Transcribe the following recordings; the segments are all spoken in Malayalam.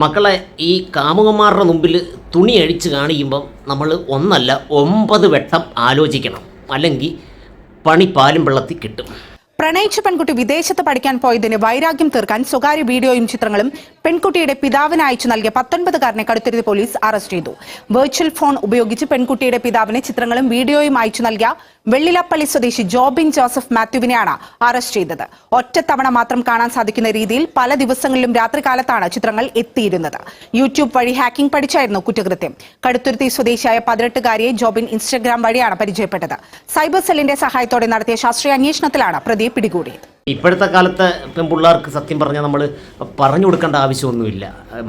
മക്കളെ ഈ കാമുകന്മാരുടെ മുമ്പിൽ തുണി അഴിച്ച് കാണിക്കുമ്പം നമ്മൾ ഒന്നല്ല ഒമ്പത് വട്ടം ആലോചിക്കണം. അല്ലെങ്കിൽ പണി പാലും വെള്ളത്തിൽ കിട്ടും. പ്രണയിച്ച പെൺകുട്ടി വിദേശത്ത് പഠിക്കാൻ പോയതിന് വൈരാഗ്യം തീർക്കാൻ സ്വകാര്യ വീഡിയോയും ചിത്രങ്ങളും പെൺകുട്ടിയുടെ പിതാവിന് അയച്ചു നൽകിയ പത്തൊൻപതുകാരനെ കടുത്തിരുത്തി പോലീസ് അറസ്റ്റ് ചെയ്തു. വെർച്വൽ ഫോൺ ഉപയോഗിച്ച് പെൺകുട്ടിയുടെ പിതാവിന് ചിത്രങ്ങളും വീഡിയോയും അയച്ചു നൽകിയ വെള്ളിലപ്പള്ളി സ്വദേശി ജോബിൻ ജോസഫ് മാത്യുവിനെയാണ് അറസ്റ്റ് ചെയ്തത്. ഒറ്റത്തവണ മാത്രം കാണാൻ സാധിക്കുന്ന രീതിയിൽ പല ദിവസങ്ങളിലും രാത്രികാലത്താണ് ചിത്രങ്ങൾ എത്തിയിരുന്നത്. യൂട്യൂബ് വഴി ഹാക്കിംഗ് പഠിച്ചായിരുന്നു കുറ്റകൃത്യം. കടുത്തുരുത്തി സ്വദേശിയായ പതിനെട്ടുകാരിയെ ജോബിൻ ഇൻസ്റ്റഗ്രാം വഴിയാണ് പരിചയപ്പെട്ടത്. സൈബർ സെല്ലിന്റെ സഹായത്തോടെ നടത്തിയ ശാസ്ത്രീയ അന്വേഷണത്തിലാണ് പ്രതിയെ പിടികൂടിയത്. ഇപ്പോഴത്തെ കാലത്ത് പെൺപിള്ളേർക്ക് സത്യം പറഞ്ഞാൽ നമ്മൾ പറഞ്ഞു കൊടുക്കേണ്ട ആവശ്യമൊന്നുമില്ല.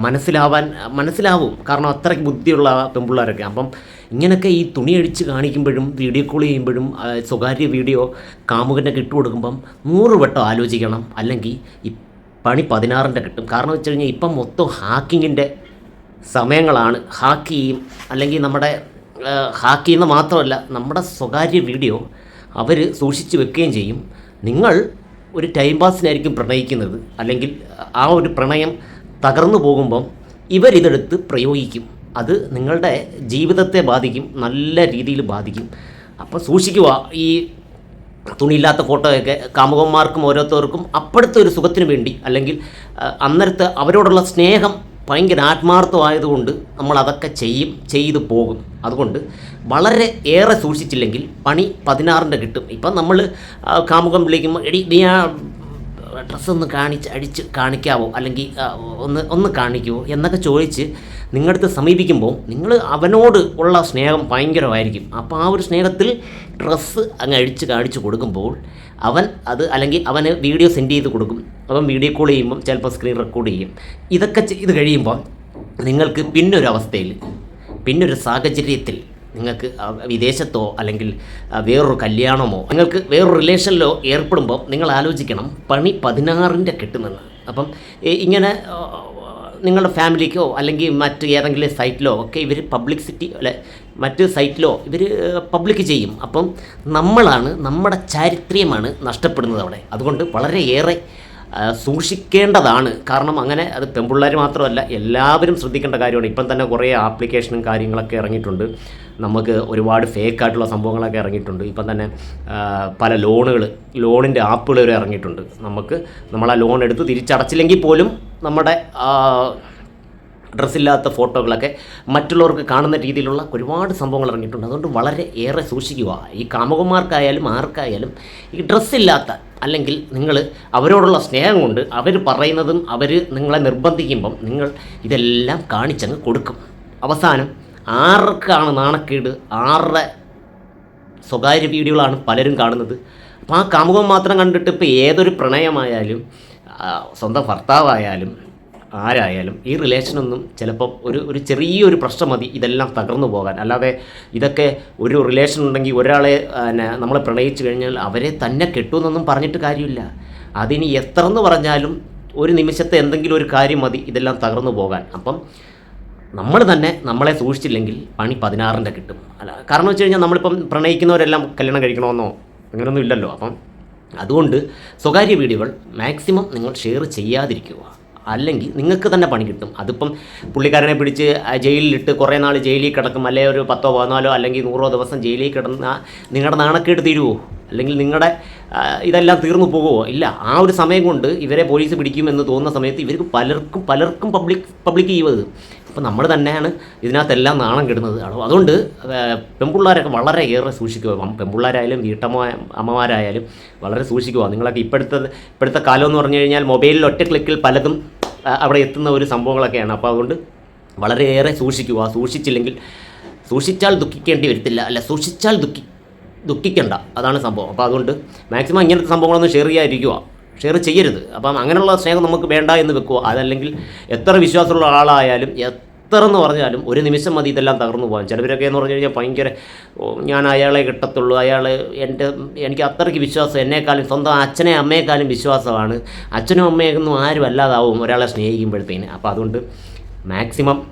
മനസ്സിലാവാൻ മനസ്സിലാവും. കാരണം അത്രയ്ക്ക് ബുദ്ധിയുള്ള പെൺപിള്ളേരൊക്കെ. അപ്പം ഇങ്ങനെയൊക്കെ ഈ തുണി അഴിച്ച് കാണിക്കുമ്പോഴും വീഡിയോ കോൾ ചെയ്യുമ്പോഴും സ്വകാര്യ വീഡിയോ കാമുകന്റെ കിട്ടുകൊടുക്കുമ്പം നൂറ് വട്ടം ആലോചിക്കണം. അല്ലെങ്കിൽ ഈ പണി പതിനാറിന്റെ കിട്ടും. കാരണം വെച്ച് കഴിഞ്ഞാൽ ഇപ്പം മൊത്തം ഹാക്കിങ്ങിന്റെ സമയങ്ങളാണ്. ഹാക്ക് ചെയ്യും. അല്ലെങ്കിൽ നമ്മുടെ ഹാക്ക് ചെയ്യുന്ന മാത്രമല്ല നമ്മുടെ സ്വകാര്യ വീഡിയോ അവർ സൂക്ഷിച്ച് വെക്കുകയും ചെയ്യും. നിങ്ങൾ ഒരു ടൈം പാസിനായിരിക്കും പ്രണയിക്കുന്നത്. അല്ലെങ്കിൽ ആ ഒരു പ്രണയം തകർന്നു പോകുമ്പം ഇവരിതെടുത്ത് പ്രയോഗിക്കും. അത് നിങ്ങളുടെ ജീവിതത്തെ ബാധിക്കും നല്ല രീതിയിൽ ബാധിക്കും. അപ്പോൾ സൂക്ഷിക്കുക ഈ തുണിയില്ലാത്ത ഫോട്ടോയൊക്കെ കാമുകന്മാർക്കും ഓരോരുത്തർക്കും അപ്പോഴത്തെ ഒരു സുഖത്തിന് വേണ്ടി അല്ലെങ്കിൽ അന്നേരത്തെ അവരോടുള്ള സ്നേഹം ഭയങ്കര ആത്മാർത്ഥമായതുകൊണ്ട് നമ്മൾ അതൊക്കെ ചെയ്യും ചെയ്തു പോകും. അതുകൊണ്ട് വളരെ ഏറെ സൂക്ഷിച്ചില്ലെങ്കിൽ പണി പതിനാറിന്റെ കിട്ടും. ഇപ്പം നമ്മൾ കാമുകം വിളിക്കുമ്പോൾ എടി നീ ആ ഡ്രസ്സ് ഒന്ന് കാണിച്ച് അടിച്ച് കാണിക്കാവോ? അല്ലെങ്കിൽ ഒന്ന് ഒന്ന് കാണിക്കുമോ എന്നൊക്കെ ചോദിച്ച് നിങ്ങളടുത്ത് സമീപിക്കുമ്പോൾ നിങ്ങൾ അവനോട് ഉള്ള സ്നേഹം ഭയങ്കരമായിരിക്കും. അപ്പോൾ ആ ഒരു സ്നേഹത്തിൽ ഡ്രസ്സ് അങ്ങ് അഴിച്ച് കാണിച്ച് കൊടുക്കുമ്പോൾ അവൻ അത് അല്ലെങ്കിൽ അവന് വീഡിയോ സെൻഡ് ചെയ്ത് കൊടുക്കും. അവൻ വീഡിയോ കോൾ ചെയ്യുമ്പം ചിലപ്പോൾ സ്ക്രീൻ റെക്കോർഡ് ചെയ്യും. ഇതൊക്കെ ചെയ്ത് കഴിയുമ്പോൾ നിങ്ങൾക്ക് പിന്നൊരവസ്ഥയിൽ പിന്നൊരു സാഹചര്യത്തിൽ നിങ്ങൾക്ക് വിദേശത്തോ അല്ലെങ്കിൽ വേറൊരു കല്യാണമോ നിങ്ങൾക്ക് വേറൊരു റിലേഷനിലോ ഏർപ്പെടുമ്പോൾ നിങ്ങൾ ആലോചിക്കണം പണി പതിനാറിന്റെ കിട്ടുമെന്ന്. അപ്പം ഇങ്ങനെ നിങ്ങളുടെ ഫാമിലിക്കോ അല്ലെങ്കിൽ മറ്റ് ഏതെങ്കിലും സൈറ്റിലോ ഒക്കെ ഇവർ പബ്ലിസിറ്റി അല്ലെ മറ്റ് സൈറ്റിലോ ഇവർ പബ്ലിക് ചെയ്യും. അപ്പം നമ്മളാണ് നമ്മുടെ ചാരിത്ര്യമാണ് നഷ്ടപ്പെടുന്നത് അവിടെ. അതുകൊണ്ട് വളരെയേറെ സൂക്ഷിക്കേണ്ടതാണ്. കാരണം അങ്ങനെ അത് പെൺപിള്ളേർ മാത്രമല്ല എല്ലാവരും ശ്രദ്ധിക്കേണ്ട കാര്യമാണ്. ഇപ്പം തന്നെ കുറേ ആപ്ലിക്കേഷനും കാര്യങ്ങളൊക്കെ ഇറങ്ങിയിട്ടുണ്ട്. നമുക്ക് ഒരുപാട് ഫേക്ക് ആയിട്ടുള്ള സംഭവങ്ങളൊക്കെ ഇറങ്ങിയിട്ടുണ്ട്. ഇപ്പം തന്നെ പല ലോണുകൾ ലോണിന്റെ ആപ്പുകൾ വരെ ഇറങ്ങിയിട്ടുണ്ട്. നമുക്ക് നമ്മൾ ആ ലോൺ എടുത്ത് തിരിച്ചടച്ചില്ലെങ്കിൽ പോലും നമ്മുടെ ഡ്രസ്സില്ലാത്ത ഫോട്ടോകളൊക്കെ മറ്റുള്ളവർക്ക് കാണുന്ന രീതിയിലുള്ള ഒരുപാട് സംഭവങ്ങൾ ഇറങ്ങിയിട്ടുണ്ട്. അതുകൊണ്ട് വളരെ ഏറെ സൂക്ഷിക്കുക. ഈ കാമുകന്മാർക്കായാലും ആർക്കായാലും ഈ ഡ്രസ്സില്ലാത്ത അല്ലെങ്കിൽ നിങ്ങൾ അവരോടുള്ള സ്നേഹം കൊണ്ട് അവർ പറയുന്നതും അവർ നിങ്ങളെ നിർബന്ധിക്കുമ്പം നിങ്ങൾ ഇതെല്ലാം കാണിച്ചങ്ങ് കൊടുക്കും. അവസാനം ആർക്കാണ് നാണക്കേട്? ആരുടെ സ്വകാര്യ വീഡിയോകളാണ് പലരും കാണുന്നത്. അപ്പോൾ ആ കാമുകം മാത്രം കണ്ടിട്ട് ഇപ്പോൾ ഏതൊരു പ്രണയമായാലും സ്വന്തം ഭർത്താവായാലും ആരായാലും ഈ റിലേഷനൊന്നും ചിലപ്പം ഒരു ഒരു ചെറിയൊരു പ്രശ്നം മതി ഇതെല്ലാം തകർന്നു പോകാൻ. അല്ലാതെ ഇതൊക്കെ ഒരു റിലേഷൻ ഉണ്ടെങ്കിൽ ഒരാളെ നമ്മളെ പ്രണയിച്ചു കഴിഞ്ഞാൽ അവരെ തന്നെ കെട്ടുമെന്നൊന്നും പറഞ്ഞിട്ട് കാര്യമില്ല. അതിനി എത്ര എന്ന് പറഞ്ഞാലും ഒരു നിമിഷത്തെ എന്തെങ്കിലും ഒരു കാര്യം മതി ഇതെല്ലാം തകർന്നു പോകാൻ. അപ്പം നമ്മൾ തന്നെ നമ്മളെ സൂക്ഷിച്ചില്ലെങ്കിൽ പണി പതിനാറിന്റെ കിട്ടും. അല്ല കാരണം വെച്ച് കഴിഞ്ഞാൽ നമ്മളിപ്പം പ്രണയിക്കുന്നവരെല്ലാം കല്യാണം കഴിക്കണമെന്നോ അങ്ങനെയൊന്നും ഇല്ലല്ലോ. അപ്പം അതുകൊണ്ട് സ്വകാര്യ വീഡിയോകൾ മാക്സിമം നിങ്ങൾ ഷെയർ ചെയ്യാതിരിക്കുക. അല്ലെങ്കിൽ നിങ്ങൾക്ക് തന്നെ പണി കിട്ടും. അതിപ്പം പുള്ളിക്കാരനെ പിടിച്ച് ജയിലിലിട്ട് കുറേ നാൾ ജയിലിൽ കിടക്കും. അല്ലെങ്കിൽ ഒരു പത്തോ പതിനാലോ അല്ലെങ്കിൽ നൂറോ ദിവസം ജയിലിൽ കിടന്ന നിങ്ങളുടെ നാണക്കേട് തീരുമോ അല്ലെങ്കിൽ നിങ്ങളുടെ ഇതെല്ലാം തീർന്നു പോകുമോ ഇല്ല. ആ ഒരു സമയം കൊണ്ട് ഇവരെ പോലീസ് പിടിക്കുമെന്ന് തോന്നുന്ന സമയത്ത് ഇവർക്ക് പലർക്കും പലർക്കും പബ്ലിക് പബ്ലിക് ചെയ്യുന്നത് അപ്പോൾ നമ്മൾ തന്നെയാണ് ഇതിനകത്തെല്ലാം നാണം കെടുന്നത്. അതുകൊണ്ട് പെൺപിള്ളേരൊക്കെ വളരെ ഏറെ സൂക്ഷിക്കുക. പെൺപിള്ളേരായാലും വീട്ടമ്മ അമ്മമാരായാലും വളരെ സൂക്ഷിക്കുക. നിങ്ങളൊക്കെ ഇപ്പോഴത്തെ ഇപ്പോഴത്തെ കാലം എന്ന് പറഞ്ഞു കഴിഞ്ഞാൽ മൊബൈലിൽ ഒറ്റ ക്ലിക്കിൽ പലതും അവിടെ എത്തുന്ന ഒരു സംഭവങ്ങളൊക്കെയാണ്. അപ്പോൾ അതുകൊണ്ട് വളരെയേറെ സൂക്ഷിക്കുക. സൂക്ഷിച്ചില്ലെങ്കിൽ സൂക്ഷിച്ചാൽ ദുഃഖിക്കേണ്ടി വരത്തില്ല. അല്ല സൂക്ഷിച്ചാൽ ദുഃഖി ദുഃഖിക്കണ്ട. അതാണ് സംഭവം. അപ്പോൾ അതുകൊണ്ട് മാക്സിമം ഇങ്ങനത്തെ സംഭവങ്ങളൊന്നും ഷെയർ ചെയ്യാതിരിക്കുക. ഷെയർ ചെയ്യരുത്. അപ്പം അങ്ങനെയുള്ള സ്നേഹം നമുക്ക് വേണ്ട എന്ന് വെക്കുക. അതല്ലെങ്കിൽ എത്ര വിശ്വാസമുള്ള ആളായാലും എത്ര എന്ന് പറഞ്ഞാലും ഒരു നിമിഷം മതി ഇതെല്ലാം തകർന്നു പോകാൻ. ചിലവരൊക്കെ എന്ന് പറഞ്ഞു കഴിഞ്ഞാൽ ഭയങ്കര ഞാൻ അയാളെ കിട്ടത്തുള്ളൂ. അയാൾ എന്റെ എനിക്ക് അത്രയ്ക്ക് വിശ്വാസം എന്നെക്കാളും സ്വന്തം അച്ഛനെ അമ്മയെക്കാളും വിശ്വാസമാണ്. അച്ഛനും അമ്മയൊന്നും ആരും അല്ലാതാവും ഒരാളെ സ്നേഹിക്കുമ്പോഴത്തേന്. അപ്പോൾ അതുകൊണ്ട് മാക്സിമം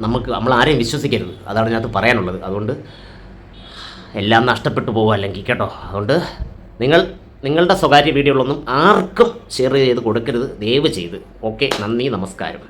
നമുക്ക് നമ്മൾ ആരെയും വിശ്വസിക്കരുത്. അതാണ് ഇതിനകത്ത് പറയാനുള്ളത്. അതുകൊണ്ട് എല്ലാം നഷ്ടപ്പെട്ടു പോകും അല്ലെങ്കിൽ കേട്ടോ. അതുകൊണ്ട് നിങ്ങൾ നിങ്ങളുടെ സ്വകാര്യ വീഡിയോകളൊന്നും ആർക്കും ഷെയർ ചെയ്ത് കൊടുക്കരുത്. ദയവ് ചെയ്ത്. ഓക്കെ നന്ദി നമസ്കാരം.